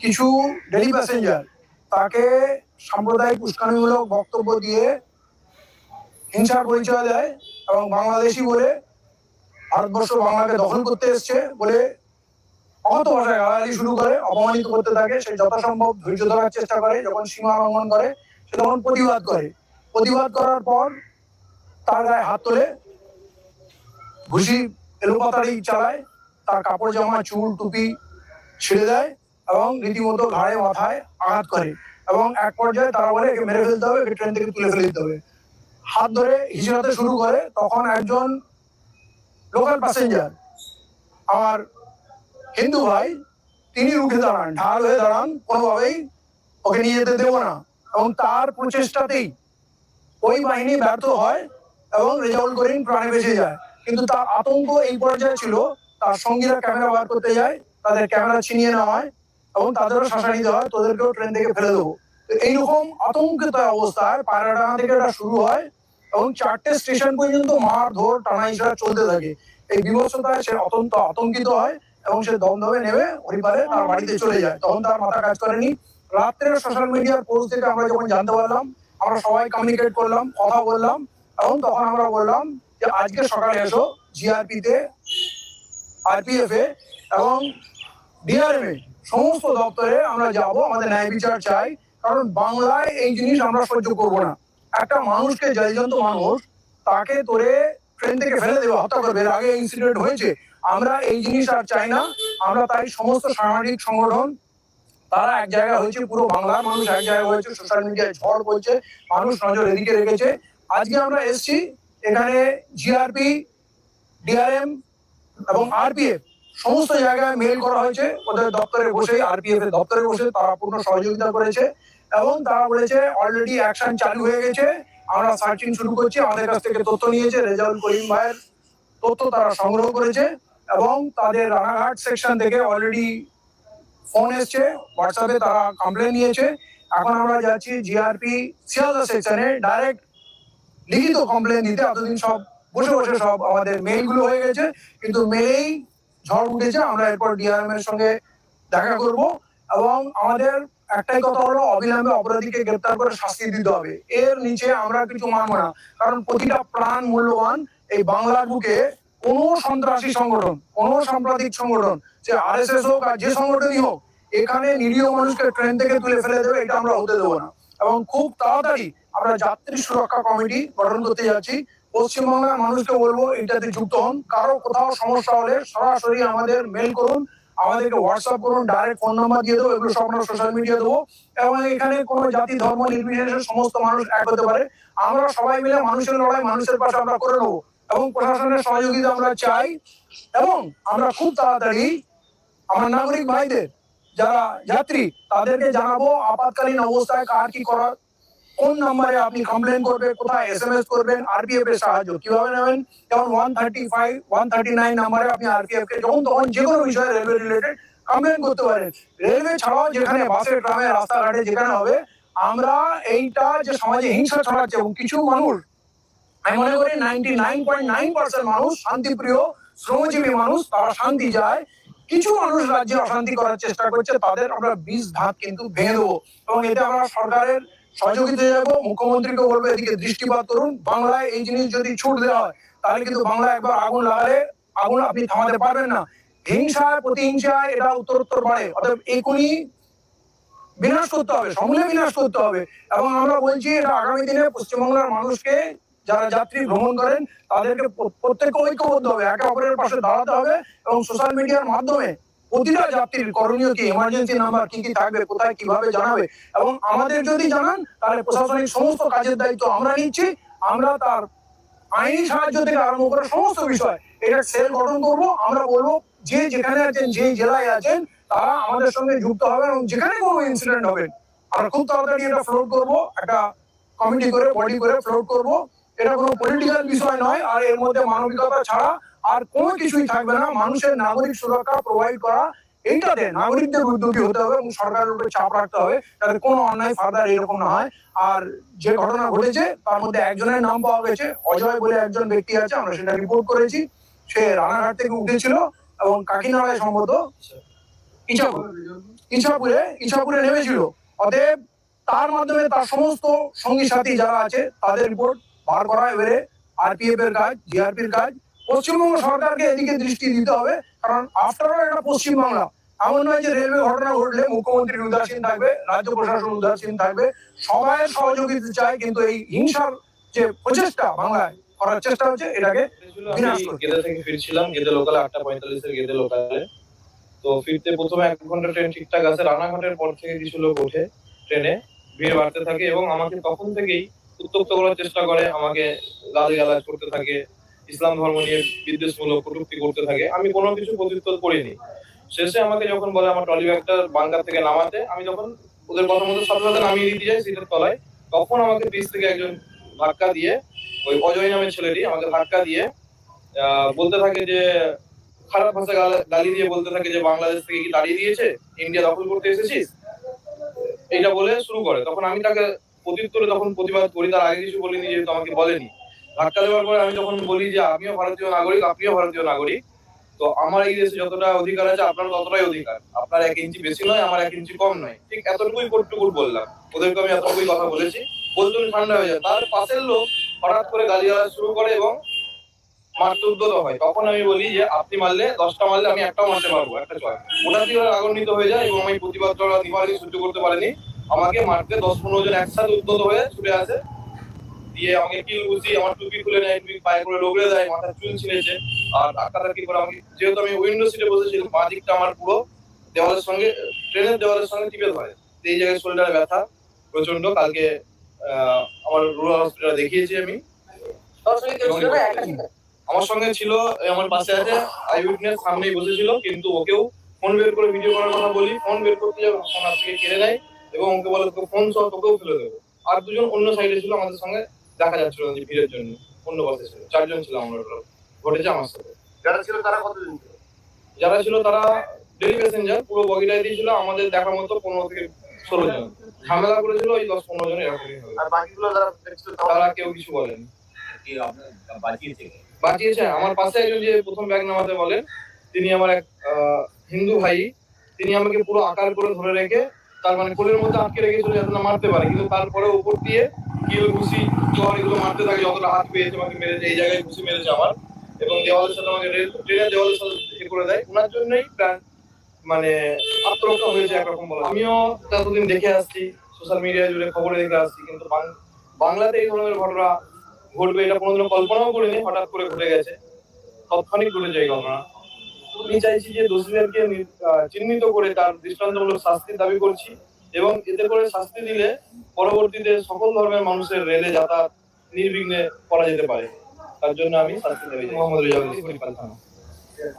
কিছু daily passenger তাকে সাম্প্রদায়িক উস্কানিমূলক বক্তব্য দিয়ে হিংসার পরিচয় দেয় এবং বাংলাদেশি বলে ভারতবর্ষ বাংলাকে দখল করতে এসছে বলে অহত ভাষায় গালাগালি শুরু করে অপমানিত করতে থাকে সে যথাসম্ভব ধৈর্য ধরার চেষ্টা করে যখন সীমা লঙ্ঘন করে সে তখন প্রতিবাদ করে। প্রতিবাদ করার পর তার গায়ে হাত তোলে ঘুষি এলোপাতাড়ি চালায় তার কাপড় জামা চুল টুপি ছিঁড়ে দেয় এবং রীতিমতো ঘাড়ে, মাথায় আঘাত করে। এবং এক পর্যায়ে তারা বলে, একে মেরে ফেলতে হবে ট্রেন থেকে তুলে ফেলে দিতে হবে। হাত ধরে হিসেবাতে শুরু করে, তখন একজন লোকাল প্যাসেঞ্জার আমার হিন্দু ভাই, তিনি উঠে দাঁড়ান। ঢাল হয়ে দাঁড়ান, কোনোভাবেই ওকে নিয়ে যেতে দেবো না। এবং তার প্রচেষ্টাতেই ওই বাহিনী ব্যর্থ হয় এবং রেজাউল করিম প্রাণে বেঁচে যায়। কিন্তু তার আতঙ্ক এই পর্যায়ে ছিল, তার সঙ্গীরা ক্যামেরা বার করতে যায়, তাদের ক্যামেরা ছিনিয়ে নেওয়া হয়। এবং তাদেরও শাসানি দেওয়া হয়, তোদেরকেও ট্রেন থেকে ফেলে দেবো। তো এইরকম আতঙ্কিত অবস্থায় পায়রাডাঙ্গা থেকে এটা শুরু হয় এবং চারটে স্টেশন পর্যন্ত মার ধর টানাইসরা চলতে থাকে। এই বিভৎসতায় সে অত্যন্ত আতঙ্কিত হয় এবং সে দমদমে নেমে হরিপালে তার বাড়িতে চলে যায়। তখন তার মাথা কাজ করেনি। রাত্রে সোশ্যাল মিডিয়ার পোস্ট থেকে আমরা যখন জানতে পারলাম, আমরা সবাই কমিউনিকেট করলাম, কথা বললাম এবং তখন আমরা বললাম যে, আজকে সকালে এসো জিআরপি তে আরপিএফ এ এবং ডিআরএম এ সমস্ত দপ্তরে আমরা যাব, আমাদের ন্যায় বিচার চাই, কারণ বাংলায় এই জিনিস আমরা সহ্য করব না। একটা মানুষকে জয়জন্ত মানুষ, তাকে তোরে ট্রেন থেকে ফেলে দেবে, হত্যা করবে আগে ইনসিডেন্ট হয়েছে। আমরা এই জিনিস আর চাই না। আমরা তাই সমস্ত সামাজিক সংগঠন, তারা এক জায়গায় হয়েছে, পুরো বাংলার মানুষ এক জায়গায় হয়েছে সোশ্যাল মিডিয়ায় ঝড় বলছে মানুষ নজর এদিকে রেখেছে। আজকে আমরা এসেছি এখানে জিআরপি ডিআরএম এবং আরপিএফ সমস্ত জায়গায় মেল করা হয়েছে। ওদের দপ্তরে বসে আরপিএফ এর দপ্তরে বসে তারা পূর্ণ সহযোগিতা করেছে এবং তারা বলেছে অলরেডি অ্যাকশন চালু হয়ে গেছে। আমরা সার্চিং শুরু করছি, আমাদের কাছ থেকে তথ্য নিয়েছে। রেজাউল করিম ভাইয়ের তথ্য তারা সংগ্রহ করেছে এবং তাদের রানাঘাট সেকশন থেকে অলরেডি ফোন এসছে। হোয়াটসঅ্যাপে তারা কমপ্লেন নিয়েছে। এখন আমরা যাচ্ছি জিআরপি শিয়ালদা সেকশনে ডাইরেক্ট লিখিত কমপ্লেন দিতে এতদিন সব, বসে বসে সব আমাদের মেইলগুলো হয়ে গেছে। কিন্তু মেলেই ঝড় উঠেছে, আমরা এরপর ডিআরএম এর সঙ্গে দেখা করব। এবং আমাদের একটাই কথা হলো, অবিলম্বে অপরাধীকে গ্রেপ্তার করে শাস্তি দিতে হবে। এর নিচে আমরা কিছু মানবো না। কারণ প্রতিটা প্রাণ মূল্যবান এই বাংলার বুকে কোনো সন্ত্রাসী সংগঠন, কোনো সাম্প্রদায়িক সংগঠন যে আর এস এস হোক আর যে সংগঠনই হোক, এখানে নিরীহ মানুষকে ট্রেন থেকে তুলে ফেলে দেবে, এটা আমরা হতে দেবো না। এবং খুব তাড়াতাড়ি আমরা যাত্রী সুরক্ষা কমিটি গঠন করতে যাচ্ছি। পশ্চিমবাংলার মানুষকে বলব, এটাতে যুক্ত হন। কারও কোথাও সমস্যা হলে সরাসরি আমাদের মেল করুন, আমাদেরকে হোয়াটসঅ্যাপ করুন ডাইরেক্ট ফোন নাম্বার দিয়ে দেবো, এগুলো সব আমরা সোশ্যাল মিডিয়া দেবো। এবং এখানে কোনো জাতি, ধর্ম নির্বিশেষে সমস্ত মানুষ এক হতে পারে। আমরা সবাই মিলে মানুষের লড়াই, মানুষের পাশে আমরা করে নেব। এবং প্রশাসনের সহযোগিতা আমরা চাই। এবং আমরা খুব তাড়াতাড়ি আমার নাগরিক ভাইদের, যারা যাত্রী, তাদেরকে জানাব আপাতকালীন অবস্থায় কার কি করা কোন নাম্বারে আপনি কমপ্লেন করবেন কোথায় এস এম এস করবেন আরপিএফ এর সাহায্য কীভাবে নেবেন? যেমন one thirty five one thirty nine নাম্বারে আপনি আরপিএফ কে যখন তখন যে কোনো বিষয়ে রেলওয়ে রিলেটেড কমপ্লেন করতে পারেন। রেলওয়ে ছাড়াও যেখানে বাসে ট্রামে রাস্তাঘাটে যেখানে হবে, আমরা এইটা যে সমাজে হিংসা ছড়াচ্ছে এবং কিছু মানুষ, আমি মনে করি ninety nine point nine percent মানুষ শান্তিপ্রিয়, শ্রমজীবী মানুষ, তারা শান্তি যায় কিছু মানুষ রাজ্যে অশান্তি করার চেষ্টা করছে, তাদের আমরা বিষ ধাত কিন্তু ভেঙে দেবো। এবং এটা আমরা সরকারের সহযোগিতা যাব মুখ্যমন্ত্রীকে বলব, এদিকে দৃষ্টিপাত করুন। বাংলায় এই জিনিস যদি ছুট দেওয়া হয়, তাহলে কিন্তু বাংলায় একবার আগুন লাগালে, আগুন আপনি থামাতে পারবেন না। হিংসায় প্রতিহিংসায় এটা উত্তরোত্তর বাড়ে। অতএব এখনই বিনাশ করতে হবে, সমূলে বিনাশ করতে হবে। এবং আমরা বলছি, এটা আগামী দিনে পশ্চিমবাংলার মানুষকে, যারা যাত্রী ভ্রমণ করেন, তাদেরকে প্র- প্রত্যেককে ঐক্যবদ্ধ হবে। একে অপরের পাশে দাঁড়াতে হবে এবং সোশ্যাল মিডিয়ার মাধ্যমে প্রতিটা যাত্রীর করণীয় কি? নাম্বার কি কি থাকবে? কোথায় কীভাবে জানাবে? এবং আমাদের যদি জানান, তাহলে প্রশাসনিক সমস্ত কাজের দায়িত্ব আমরা নিচ্ছি। আমরা তার আইনি সাহায্য থেকে আরম্ভ করে সমস্ত বিষয় এটা সেল গঠন করব। আমরা বলব, যে যেখানে আছেন, যে জেলায় আছেন, তারা আমাদের সঙ্গে যুক্ত হবে এবং যেখানে কোনো ইনসিডেন্ট হবে, আমরা খুব তাড়াতাড়ি এটা ফ্লোট করব, একটা কমিটি করে বডি করে ফ্লোট করব। এটা কোনো পলিটিক্যাল বিষয় নয়, আর এর মধ্যে মানবিকতা ছাড়া আর কোনো কিছুই থাকবে না, মানুষের নাগরিক সুরক্ষা প্রোভাইড করা, এইটাতে নাগরিকদের উদ্যোগী হতে হবে এবং সরকারের উপরে চাপ রাখতে হবে, যাতে কোনো অন্যায় ফার্দার এরকম না হয়। আর যে ঘটনা ঘটেছে, তার মধ্যে একজনের নাম পাওয়া গেছে, অজয় বলে একজন ব্যক্তি আছে, আমরা সেটা রিপোর্ট করেছি। সে রানাঘাট থেকে উঠেছিল এবং কাকিনাড়ায় সম্ভবত ইচ্ছাপুর ইছাপুরে ইছাপুরে নেমেছিল। অতএব তার মাধ্যমে তার সমস্ত সঙ্গী সাথী যারা আছে, তাদের রিপোর্ট বার করা এবারে। আরপিএফ এর কাজ জিআরপির কাজ পশ্চিমবঙ্গ সরকারকে এদিকে দৃষ্টি দিতে হবে, কারণ আফটার অল এটা পশ্চিমবাংলা এমন নয় যে রেলওয়ে ঘটনা ঘটলে মুখ্যমন্ত্রী উদাসীন থাকবে, রাজ্য প্রশাসন উদাসীন থাকবে, সবাই সহযোগিতা চায়, কিন্তু এই হিংসার যে প্রচেষ্টা বাংলায় করার চেষ্টা হচ্ছে, এটাকে। গেদে থেকে ফিরছিলাম, গেদে লোকালে আটটা পঁয়তাল্লিশের গেদে লোকালে তো ফিরতে প্রথমে এক ঘণ্টা ট্রেন ঠিকঠাক আছে রানাঘাটের পর থেকে কিছু লোক ওঠে ট্রেনে ভিড় বাড়তে থাকে এবং আমাকে তখন থেকেই উত্তক্ত করার চেষ্টা করে, আমাকে গালি গালাজ করতে থাকে ইসলাম ধর্ম নিয়ে বিদ্বেষমূলক কটূক্তি করতে থাকে, আমি কোনো কিছু প্রত্যুত্তর করিনি। শেষে আমাকে যখন বলে আমার ট্রলি ব্যাগটা বাঙ্গার থেকে নামাতে, আমি যখন ওদের কথা মতো সাথে সাথে নামিয়ে দিতে যাই সিটের তলায়, তখন আমাকে পিছ থেকে একজন ধাক্কা দিয়ে, ওই অজয় নামের ছেলেটি আমাকে ধাক্কা দিয়ে বলতে থাকে যে, খারাপ ভাষা গালা- দিয়ে বলতে থাকে যে, বাংলাদেশ থেকে কি দাঁড়িয়ে দিয়েছে? ইন্ডিয়া দখল করতে এসেছিস? এইটা বলে শুরু করে। তখন আমি তাকে প্রত্যুত্তরে তখন প্রতিবাদ করি, তার আগে কিছু বলিনি, যেহেতু আমাকে বলেনি। ধাক্কা দেওয়ার পরে আমি যখন বলি যে আমিও ভারতীয় নাগরিক, আপনিও ভারতীয় নাগরিক, তো আমার এই দেশে যতটা অধিকার আছে, আপনার ততটাই অধিকার। আপনার এক ইঞ্চি বেশি নয়, আমার এক ইঞ্চি কম নয়। ঠিক এতটুকুই কোটটুকুর বললাম। ওদেরকে আমি এতটুকুই কথা বলেছি। বলতে উনি ঠান্ডা হয়ে যায়। তার পাশের লোক হঠাৎ করে গালি শুরু করে এবং মারতে উদ্যত হয়। তখন আমি বলি যে, আপনি মারলে, দশটা মারলে আমি একটাও মারতে পারব, একটা ছয়। ওটা দিয়ে ওরা আগুন হয়ে যায় এবং আমি প্রতিবাদটা ওরা নিবারণী সহ্য করতে পারেনি। আমাকে মারতে দশ পনেরো জন একসাথে উদ্যত হয়ে ছুটে আসে। দিয়ে আমাকে কিল বুঝি আমার টুপি খুলে নেয় টুপি পায়ে করে রগড়ে দেয় মাথার চুল ছিঁড়েছে। আর ধাক্কি করে আমাকে, যেহেতু আমি উইন্ডো সিটে বসেছিলাম, বাঁ দিকটা আমার পুরো দেওয়ালের সঙ্গে ট্রেনের দেওয়ালের সঙ্গে টিপে ধরে। এই জায়গায় শোল্ডারে ব্যথা প্রচণ্ড কালকে আমার রুরাল হসপিটালে দেখিয়েছি আমি। আমার সঙ্গে ছিল, আমার পাশে আছে আই উইটনেস সামনেই বসেছিল, কিন্তু ওকেও ফোন বের করে ভিডিও করার কথা বলি। ফোন বের করতে যাবে ফোন হাত থেকে কেড়ে নেয় এবং ওকে বলে তোকে ফোন সহ তোকেও ফেলে দেবো। আর দুজন অন্য সাইডে ছিল আমাদের সঙ্গে দেখা যাচ্ছিল না যে ভিড়ের জন্য অন্য বাসে ছিল। চারজন ছিল আমরা টোটাল ঘটেছে আমার সাথে। যারা ছিল তারা কতদিন ছিল? যারা ছিল তারা ডেলি প্যাসেঞ্জার পুরো বগিটাই দিয়েছিল আমাদের দেখার মতো পনেরো থেকে ষোলো জন। ঝামেলা করেছিল ওই দশ পনেরো জন এরকমই হবে। আর বাকিগুলো যারা দেখছিল তারা কেউ কিছু বলেনি। কি বাঁচিয়েছে। আমার পাশে একজন যে প্রথম ব্যাগ নামাতে বলেন তিনি আমার এক আহ, হিন্দু ভাই। তিনি আমাকে পুরো আকার করে ধরে রেখে তার মানে কোলের মধ্যে আটকে রেখেছিল যাতে না মারতে পারে কিন্তু তারপরে উপর দিয়ে কিল ঘুষি জ্বর এগুলো মারতে থাকে, যতটা হাত পেয়েছে আমাকে মেরেছে, এই জায়গায় ঘুষি মেরেছে আমার। এবং দেওয়ালের সাথে আমাকে ট্রেনের দেওয়ালের সাথে এ করে দেয়। ওনার জন্যই মানে আত্মরক্ষা হয়েছে একরকম বলা আমিও ততদিন দেখে আসছি, সোশ্যাল মিডিয়া জুড়ে খবরে দেখে আসছি, কিন্তু বাংলাতে এই ধরনের ঘটনা ঘটবে, এটা কোনোদিনও কল্পনাও করিনি, হঠাৎ করে ঘটে গেছে। তৎক্ষণিক ঘটে যায় ঘটনা। আমি চাইছি যে দোষীদেরকে চিহ্নিত করে তার দৃষ্টান্তমূলক শাস্তির দাবি করছি। এবং এতে করে শাস্তি দিলে পরবর্তীতে সকল ধর্মের মানুষের রেলে যাতায়াত নির্বিঘ্নে করা যেতে পারে। তার জন্য আমি শাস্তি দেবে। মোহাম্মদ